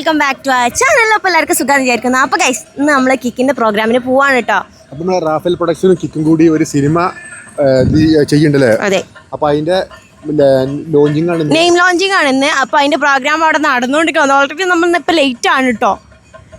Welcome back to our channel അപ്പോൾ എല്ലാവർക്കും സുഖം വിചാരിക്കുന്നു. അപ്പോൾ ഗൈസ് ഇന്ന് നമ്മൾ കിക്കിന്റെ പ്രോഗ്രാമിന് പോവാണ് കേട്ടോ അപ്പൊ നമ്മൾ റാഫേൽ പ്രൊഡക്ഷനും കിക്കും കൂടി ഒരു സിനിമ ചെയ്യണ്ടല്ലേ? അതെ. അപ്പൊ അതിന്റെ ലോഞ്ചിങ് ആണ് നെയിം ലോഞ്ചിങ് ആണ് ഇന്ന്. അപ്പോൾ അതിന്റെ പ്രോഗ്രാം അവിടെ നടന്നുകൊണ്ടിരിക്കുന്നത് ഓൾറെഡി നമ്മൾ ഇപ്പോൾ ലേറ്റ് ആണ് കേട്ടോ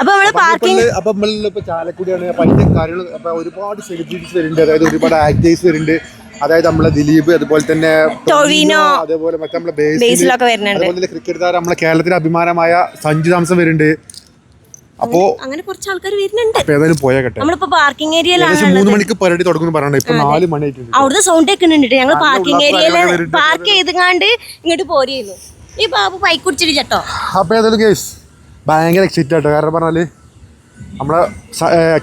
അപ്പോൾ അപ്പൊ പാർക്കിംഗ് നമ്മളിപ്പോ അപ്പൊ നമ്മളിപ്പോ ചാലക്കുടിയാണ്. അപ്പൊ അതിന്റെ കാര്യങ്ങൾ ഒരുപാട് സെലിബ്രിറ്റീസ് വരുന്നുണ്ട്. അതായത് ഒരുപാട് ആക്ടേഴ്സ് വരുന്നുണ്ട്. അതായത് നമ്മളെ ദിലീപ് അതുപോലെ തന്നെ ടൊവിനോ, അതേപോലെ മറ്റേ നമ്മളെ ബേസിലൊക്കെ വരുന്നുണ്ട്. അതുപോലെ ക്രിക്കറ്റ് താരം നമ്മളെ കേരളത്തിന്റെ അഭിമാനമായ സഞ്ജു സാംസൺ വരുന്നുണ്ട്. അപ്പോ അങ്ങനെ കുറച്ച് ആൾക്കാർ വരുന്നുണ്ട്. ഏതായാലും പോയാകട്ടെ നമ്മളിപ്പോ പാർക്കിംഗ് ഏരിയയിലാണ് മൂന്ന് മണിക്ക് പരിപാടി തുടങ്ങുന്നു പറയണ്ട ഇപ്പൊ നാല് മണി ആയിട്ടുണ്ട്. അവിടുത്തെ സൗണ്ട് കേൾക്കുന്നുണ്ട് ഞങ്ങൾ പാർക്കിംഗ് ഏരിയയിൽ ഏരിയയിൽ പാർക്ക് ചെയ്തുകൊണ്ട് ഇങ്ങോട്ട് പോരുന്നു ഈ ബാബു ബൈക്ക് കുടിച്ചിട്ട് ചേട്ടോ അപ്പൊ ഏതായാലും കേസ് ഭയങ്കര എക്സൈറ്റ് ആട്ടോ. കാരണം പറഞ്ഞാൽ നമ്മളെ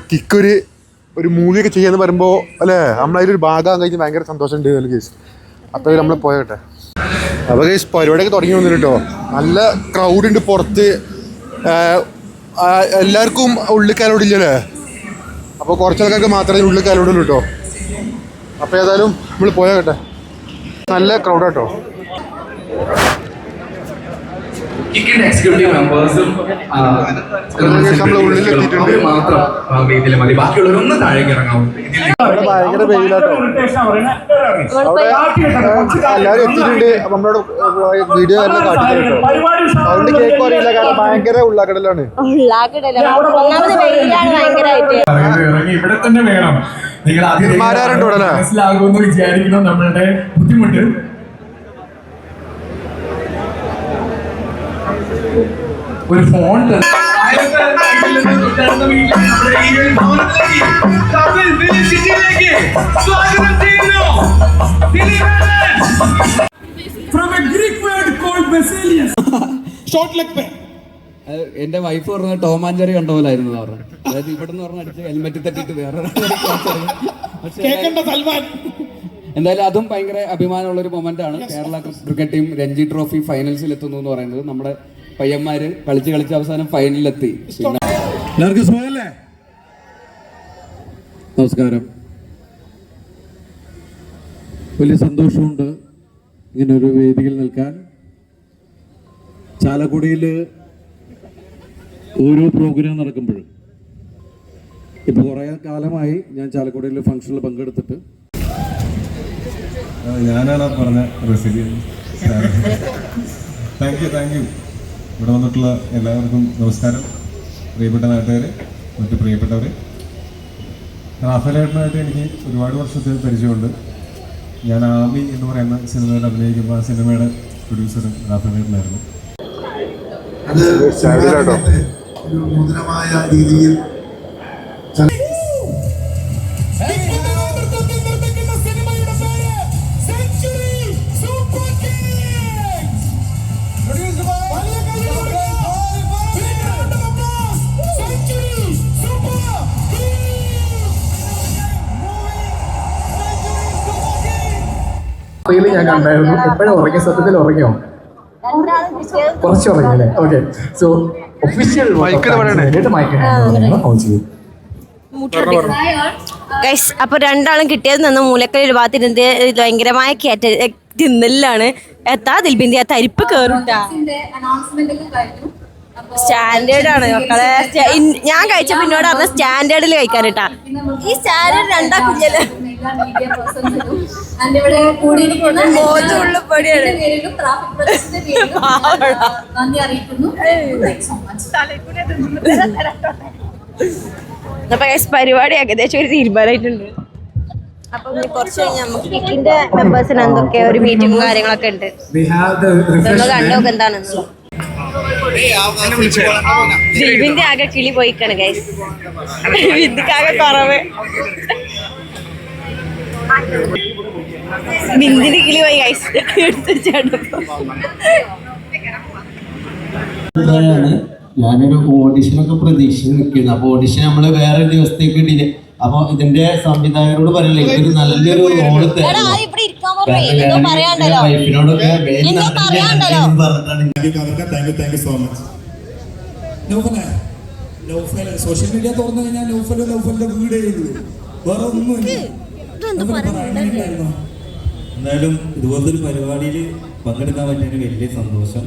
കിക്ക് ഒരു മൂവിയൊക്കെ ചെയ്യാന്ന് പറയുമ്പോൾ അല്ലേ? നമ്മളതിലൊരു ഭാഗം കഴിഞ്ഞ് ഭയങ്കര സന്തോഷമുണ്ട് നല്ല കേസ് അപ്പോൾ നമ്മൾ പോയട്ടെ. അപ്പോൾ കേസ് പരിപാടിയൊക്കെ തുടങ്ങി വന്നിട്ട് കേട്ടോ നല്ല ക്രൗഡ് ഉണ്ട് പുറത്ത്. എല്ലാവർക്കും ഉള്ളിൽ ഇല്ലല്ലേ അപ്പോൾ കുറച്ച് ആൾക്കാർക്ക് മാത്രമേ ഉള്ളിൽ കയലോടുള്ളൂ കേട്ടോ അപ്പോൾ ഏതായാലും നമ്മൾ പോയാകട്ടെ നല്ല ക്രൗഡാട്ടോ കിക്കിന്റെ എക്സിക്യൂട്ടീവ് മെമ്പേഴ്സും. മാത്രം വേദിയിൽ മതി. ബാക്കിയുള്ളവരൊന്നും താഴേക്ക് ഇറങ്ങാവും. ഭയങ്കര വെയിലാട്ടോ അവിടെ എല്ലാവരും എത്തിയിട്ടുണ്ട്. നമ്മളോട് വീഡിയോ എല്ലാം കാട്ടിട്ടോ സൗണ്ട് കേൾക്കും അറിയില്ല. കാരണം ഭയങ്കര ഉള്ളാക്കടലാണ്. ഇറങ്ങി ഇവിടെ തന്നെ വേണം. നിങ്ങൾ ആദ്യം? മനസ്സിലാകുമെന്ന് വിചാരിക്കണം നമ്മളുടെ ബുദ്ധിമുട്ട്. Pain. ഫോൺ എന്റെ വൈഫ് പറഞ്ഞ ടോം കണ്ടോലായിരുന്നു ജെറി കണ്ട പോലായിരുന്നു എന്ന് പറഞ്ഞു അതായത് ഇവിടെ നിന്ന് പറഞ്ഞ അടിച്ച് ഹെൽമെറ്റ് തട്ടിട്ട് വേറെ എന്തായാലും അതും ഭയങ്കര അഭിമാനമുള്ള ഒരു മൊമെന്റ് ആണ് Kerala cricket team Ranji trophy ഫൈനൽസിൽ എത്തുന്നു എന്ന് പറയുന്നത്. നമ്മുടെ പയ്യന്മാര് കളിച്ച് കളിച്ച് അവസാനം ഫൈനലിലെത്തി എല്ലാവർക്കും സുഖമല്ലേ? നമസ്കാരം. വലിയ സന്തോഷമുണ്ട് ഇങ്ങനൊരു ഒരു വേദിയിൽ നിൽക്കാൻ. ചാലക്കുടിയിൽ ഓരോ പ്രോഗ്രാം നടക്കുമ്പോഴും. ഇപ്പോൾ കുറേ കാലമായി ഞാൻ ചാലക്കുടിയിൽ ഫംഗ്ഷനിൽ പങ്കെടുത്തിട്ട്. ഞാനാണ് പറഞ്ഞ താങ്ക് യു താങ്ക് യു ഇവിടെ വന്നിട്ടുള്ള എല്ലാവർക്കും നമസ്കാരം. പ്രിയപ്പെട്ട നാട്ടുകാരെ മറ്റു പ്രിയപ്പെട്ടവർ റാഫേലേട്ടനായിട്ട് എനിക്ക് ഒരുപാട് വർഷത്തെ പരിചയമുണ്ട്. ഞാൻ ആമി എന്ന് പറയുന്ന സിനിമയിൽ അഭിനയിക്കുമ്പോൾ ആ സിനിമയുടെ പ്രൊഡ്യൂസർ റാഫേലേട്ടനായിരുന്നു. അത് ഒരു നൂതനമായ രീതിയിൽ റീൽ ഞാൻ കണ്ടായിരുന്നു. എപ്പോഴും ഉറങ്ങിയ? സത്യത്തിൽ ഉറങ്ങിയോ? കുറച്ച് ഉറങ്ങിയല്ലേ ഓക്കെ സോ ഒഫീഷ്യൽ ഗൈസ് അപ്പൊ രണ്ടാളും കിട്ടിയത് നിന്ന് മൂലക്കൽ ഒരു ഭാഗത്ത് ഇരുന്ന് ഇത് ഭയങ്കരമായ കയറ്റ തിന്നലാണ് എത്താ ദിൽബിന്ദി? ആ തരിപ്പ് കേറുണ്ടാ. സ്റ്റാൻഡേർഡ് ആണ് മക്കളെ ഞാൻ കഴിച്ച പിന്നോട് പറഞ്ഞ സ്റ്റാൻഡേർഡിൽ കഴിക്കാൻ കേട്ടാ ഈ സ്റ്റാൻഡേർഡ് രണ്ടാ കുഞ്ഞല്ലേ ഇവിടെ കൂടിയിരിക്കുന്ന പേരിലും ട്രാഫിക് പോലീസിന്റെ പേരിലും നന്ദി അറിയിക്കുന്നു. so much. അപ്പൊ പരിപാടി ഏകദേശം ഒരു തീരുമാനമായിട്ടുണ്ട്. ജീവിന്റെ കുറച്ച് കഴിഞ്ഞാൽ നമുക്ക് കിക്കിന്റെ മെമ്പേഴ്സിന് എന്തൊക്കെ ഒരു മീറ്റിംഗും കാര്യങ്ങളൊക്കെ ഉണ്ട്. കണ്ടോക്കെ ആകെ കിളി പോയിക്കാണ് ഗൈസ് വിദ്യക്കാകെ കുറവ്. ബിന്ദിന്റെ കിളി പോയി ഗൈസ് ഞാനൊരു ഓഡിഷനൊക്കെ പ്രതീക്ഷിച്ച് നിൽക്കുന്നത് അപ്പൊ ഓഡിഷൻ നമ്മൾ വേറെ ദിവസത്തേക്ക് ഇട്ടില്ല അപ്പൊ ഇതിന്റെ സംവിധായകരോട് പറയല്ലേ ഇതൊരു നല്ലൊരു റോൾ വൈഫിനോടൊക്കെ സോഷ്യൽ മീഡിയ തുറന്നു കഴിഞ്ഞാൽ നൗഫലും നൗഫലിന്റെ വീടേ ഉള്ളൂ. വേറെ പറയുന്നുണ്ടല്ലോ എന്തായാലും ഇതുപോലത്തെ ഒരു പരിപാടിയിൽ പങ്കെടുക്കാൻ പറ്റിയതിന് വലിയ സന്തോഷം.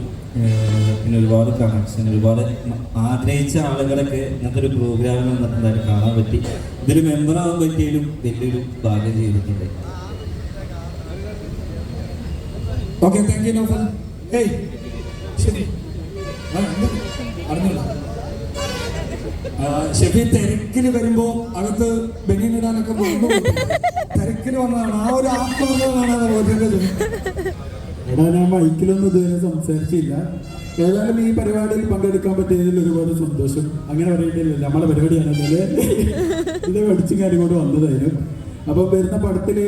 പിന്നെ ഒരുപാട് കണക്ഷൻ ഒരുപാട് ആഗ്രഹിച്ച ആളുകളൊക്കെ ഇന്നത്തെ ഒരു പ്രോഗ്രാമിൽ എന്തായാലും കാണാൻ പറ്റി. ഇതിൽ മെമ്പറാവാൻ പറ്റിയാലും വലിയൊരു ഭാഗ്യം ചെയ്തിട്ടുണ്ട്. Okay thank you Noufal hey ശരി. അറിഞ്ഞില്ല. ഷെഫി തിരക്കിൽ വരുമ്പോ അകത്ത് ബനിയനിടാനൊക്കെ പോകുന്നു തിരക്കിൽ വന്നതാണ്. ആ ഒരു ആത്മാവാണ് ഓർക്കുന്നത് എടാ ഞാൻ മൈക്കിലൊന്നും ഇതുവരെ സംസാരിച്ചില്ല. ഏതായാലും ഈ പരിപാടിയിൽ പങ്കെടുക്കാൻ പറ്റിയതിൽ ഒരുപാട് സന്തോഷം. അങ്ങനെ പറയേണ്ടിയില്ല നമ്മളെ പരിപാടിയാണെന്നത് ഇത് പഠിച്ചും കാര്യം കൊണ്ട് വന്നതായിരുന്നു. അപ്പം വരുന്ന പടത്തിൽ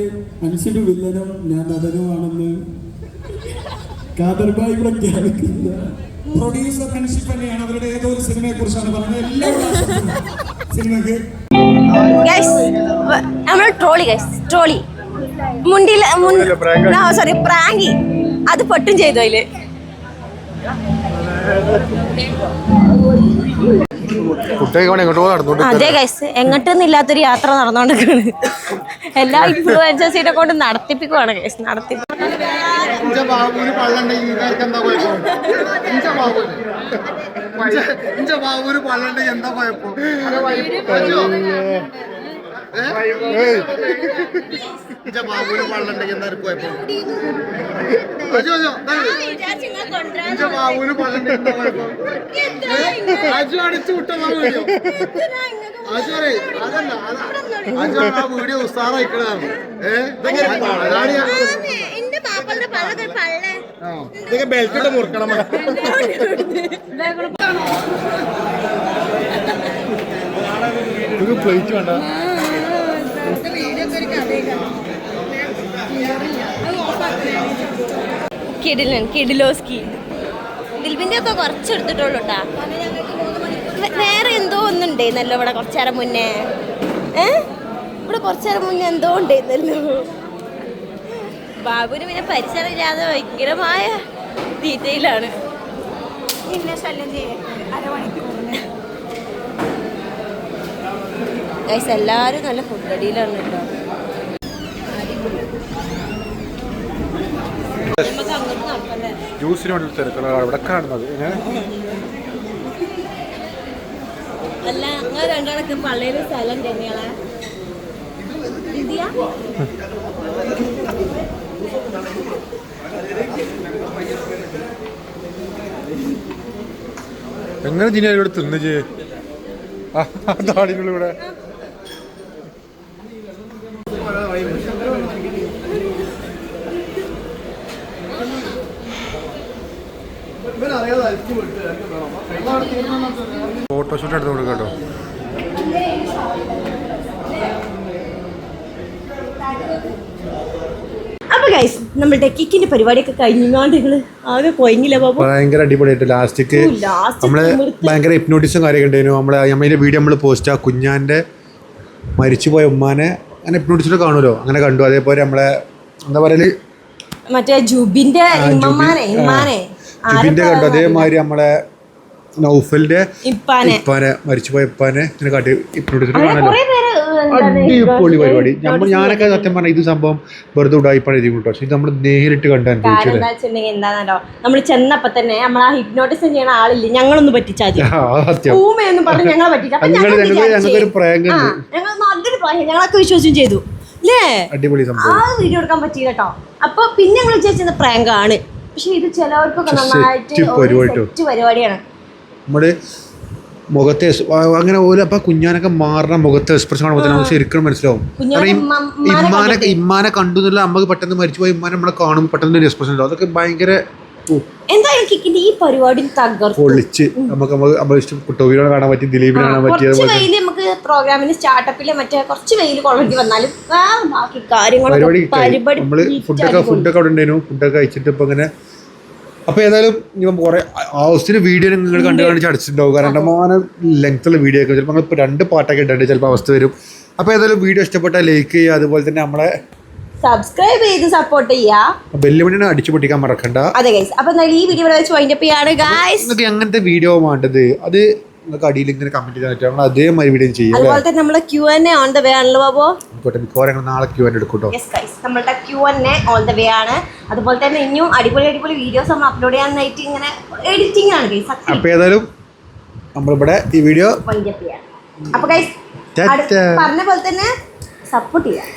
അൻഷിബ് വില്ലനും ഞാൻ നടനുമാണെന്ന് കാതർബായി പ്രഖ്യാപിക്കുന്ന പ്രൊഡ്യൂസർ ഫ്രണ്ട്ഷിപ്പ് തന്നെയാണ്. അവരുടെ ഏതോ ഒരു സിനിമയെ കുറിച്ചാണ് പറഞ്ഞത്. എല്ലാവരും സിനിമക്ക് നമ്മൾ ട്രോളി ഗൈസ് ട്രോളി. മുണ്ടിൽ സോറി പ്രാങ്കി. അത് പൊട്ടും ചെയ്തു അതിൽ. അതെ ഗൈസ് എങ്ങോട്ടൊന്നും ഇല്ലാത്തൊരു യാത്ര നടന്നുകൊണ്ടിരിക്കുകയാണ് എല്ലാ ഇൻഫ്ലുവൻസേഴ്സിനെ കൊണ്ട് നടത്തിപ്പിക്കുവാണ് കേസ് നടത്തി എന്താ കുഴപ്പം? ബാബുവിന് പള്ളുണ്ടെങ്കിൽ പള്ളുണ്ടെങ്കിൽ അജു അടിച്ചു വിട്ടതാ വീഡിയോ. അജു പറയ്, അതല്ല അതാ- അജു ആ വീഡിയോ ഉസാറായിക്കണതാണ്. ഏഹ് അതാണ് ഞാൻ ആ, ഇതൊക്കെ ബെൽറ്റ് മുറുക്കണം. പ്ലേറ്റ് വേണ്ട. കിടിലൻ കിഡിലോസ്കി ദിൽബിന്റെ ഒക്കെ കുറച്ച് എടുത്തിട്ടുള്ളൂ കേട്ടാ വേറെ എന്തോ ഒന്നുണ്ടായിരുന്നല്ലോ ഇവിടെ കുറച്ചു നേരം മുന്നേ. ഏ? ഇവിടെ കുറച്ചു നേരം മുന്നേ എന്തോ ഉണ്ടായിരുന്നല്ലോ. ബാബുവിന് പിന്നെ പരിസരമില്ലാതെ ഭയങ്കരമായ തീറ്റയിലാണ് എല്ലാവരും നല്ല ഫുഡ് അടിയിലാണ് കേട്ടോ. ജ്യൂസിന് വേണ്ടി തിരക്കുള്ള ഇവിടെ കാണുന്നത്? അല്ല നിങ്ങൾ രണ്ടാളൊക്കെ പള്ളിയിൽ സ്ഥലം തന്നെയാളെ ഇതിയാ എങ്ങനെ ജിനി അതിലൂടെ തിന്നു ചെയ്യേ താടിനുള്ളിവിടെ. ഫോട്ടോഷൂട്ട് എടുത്ത് കൊടുക്കാം കേട്ടോ. അപ്പൊ ഗൈസ് നമ്മളുടെ കിക്കിന്റെ പരിപാടിയൊക്കെ കഴിഞ്ഞാണ്ട് നിങ്ങൾ ആകെ കൊയങ്ങില്ല ബാബു? ഭയങ്കര അടിപൊളിയായിട്ട് ലാസ്റ്റിക്ക് നമ്മൾ. ഭയങ്കര ഹിപ്നോട്ടിസും കാര്യമൊക്കെ ഉണ്ടായിരുന്നു. നമ്മളെ അമ്മയിലെ വീഡിയോ നമ്മൾ പോസ്റ്റ് ആ കുഞ്ഞാന്റെ മരിച്ചുപോയ ഉമ്മാനെ അങ്ങനെ ഹിപ്നോട്ടിസിൽ കാണുമല്ലോ. അങ്ങനെ കണ്ടു. അതേപോലെ നമ്മളെ എന്താ പറയൽ? മറ്റേ ജുബിന്റെ ഇമ്മമാനെ ഇമ്മാനെ ആരൊക്കെ കണ്ടു അതേമാതിരി നമ്മളെ നൗഫലിന്റെ ഇപ്പാനെ. മരിച്ചു മരിച്ചുപോയ ഇപ്പാനെ ഇങ്ങനെ കാട്ടി കുറേ അടിപൊളി പരിപാടി. നമ്മൾ ഞാനൊക്കെ സത്യം പറഞ്ഞ ഇത് സംഭവം വെറുതെ ഉടായിപ്പാണ് എഴുതി കൂട്ടോ പക്ഷെ ഇത് നമ്മൾ നേരിട്ട് കണ്ട് അനുഭവിച്ചത് എന്താ എന്താണല്ലോ നമ്മൾ ചെന്നപ്പോ തന്നെ നമ്മൾ ആ ഹിപ്നോട്ടിസം ചെയ്യണ ആളില്ല ഞങ്ങളൊന്ന് പറ്റിച്ചാൽ ഞങ്ങൾക്കൊരു പ്രാങ്ക് ഞങ്ങളൊക്കെ വിശ്വസിച്ചും ചെയ്തു. അല്ലേ അടിപൊളി ആ വീഡിയോ എടുക്കാൻ പറ്റിയില്ല കേട്ടോ അപ്പൊ പിന്നെ ഞങ്ങൾ വിചാരിച്ചത് പ്രാങ്ക് ആണ് പക്ഷെ ഇത് ചിലവർക്കൊക്കെ നന്നായിട്ട് പരിപാടിയാണ്. നമ്മുടെ മുഖത്തെ അങ്ങനെ പോലെ അപ്പൊ കുഞ്ഞാനൊക്കെ മാറണ മുഖത്തെ എക്സ്പ്രഷൻ കാണുമ്പോൾ നമുക്ക് ശരിക്കും മനസ്സിലാവും. ഇമ്മാനെ ഇമ്മാനെ കണ്ടു എന്നുള്ള നമുക്ക് പെട്ടെന്ന് മരിച്ചുപോയി ഇമ്മാനെ നമ്മളെ കാണും പെട്ടെന്ന് ഒരു എക്സ്പ്രഷൻ ഉണ്ടാവും. അതൊക്കെ ഭയങ്കര എന്തായാലും കിക്കിന്റെ ഈ പരിപാടി പൊളിച്ച്. നമുക്ക് നമുക്ക് നമ്മൾ ഇഷ്ടം ടോവിനോട് കാണാൻ പറ്റി ദിലീപിനെ കാണാൻ പറ്റി കുറച്ച് അതുപോലെ നമുക്ക് പ്രോഗ്രാമിന് സ്റ്റാർട്ടപ്പിൽ മറ്റേ കുറച്ച് വെയിൽ കൊള്ളേണ്ടി വന്നാലും ബാക്കി കാര്യങ്ങളൊക്കെ പരിപാടി നമ്മൾ ഫുഡൊക്കെ ഫുഡൊക്കെ അവിടെ ഉണ്ടായിരുന്നു. ഫുഡൊക്കെ കഴിച്ചിട്ട് ഇപ്പൊ ഇങ്ങനെ അപ്പൊ ഏതായാലും ഇപ്പം കുറെ ഹൗസിന് വീഡിയോ നിങ്ങൾ കണ്ടു കാണിച്ച് അടിച്ചിട്ടുണ്ടാവും കാരണം രണ്ടമാനം ലെങ്ത്തുള്ള വീഡിയോ ഒക്കെ ചിലപ്പോൾ ഇപ്പൊ രണ്ട് പാട്ടൊക്കെ ഇട്ടുണ്ട് ചിലപ്പോൾ അവസ്ഥ വരും. അപ്പൊ ഏതായാലും വീഡിയോ ഇഷ്ടപ്പെട്ടാൽ ലൈക്ക് ചെയ്യുക. അതുപോലെ തന്നെ നമ്മളെ സബ്സ്ക്രൈബ് ചെയ്ത് സപ്പോർട്ട് ചെയ്യാ. ബെല്ലുമണിനെ അടിച്ചു പൊട്ടിക്കാൻ മറക്കണ്ട. അതെ ഗൈസ് അപ്പൊ ഈ വീഡിയോ ഇവിടെ വെച്ച് വൈൻഡപ്പ് ചെയ്യാണ് ഗൈസ് നിങ്ങൾക്ക് എങ്ങനത്തെ വീഡിയോ വേണ്ടത്? അത് നിങ്ങൾക്ക് അടിയിൽ ഇങ്ങനെ കമന്റ് ചെയ്താൽ നമ്മൾ അതേമാതിരി വീഡിയോ ചെയ്യാം അതുപോലെ തന്നെ നമ്മളെ Q N A on the way ആണല്ലോ ബാബോ. ആയിക്കോട്ടെ മിക്കവാറും നാളെ ക്യൂ ആൻഡ് എടുക്കും യെസ് ഗൈസ് നമ്മളുടെ Q N A on the way ആണ്. അതുപോലെ തന്നെ ഇനിയും അടിപൊളി അടിപൊളി വീഡിയോസ് നമ്മൾ അപ്ലോഡ് ചെയ്യാനായിട്ട് ഇങ്ങനെ എഡിറ്റിംഗ് ആണ് ഗൈസ് അപ്പോൾ ഏതായാലും നമ്മളിവിടെ ഈ വീഡിയോ വൈൻഡപ്പ് ചെയ്യാം. അപ്പൊ ഗൈസ് പറഞ്ഞ പോലെ തന്നെ സപ്പോർട്ട് ചെയ്യാം.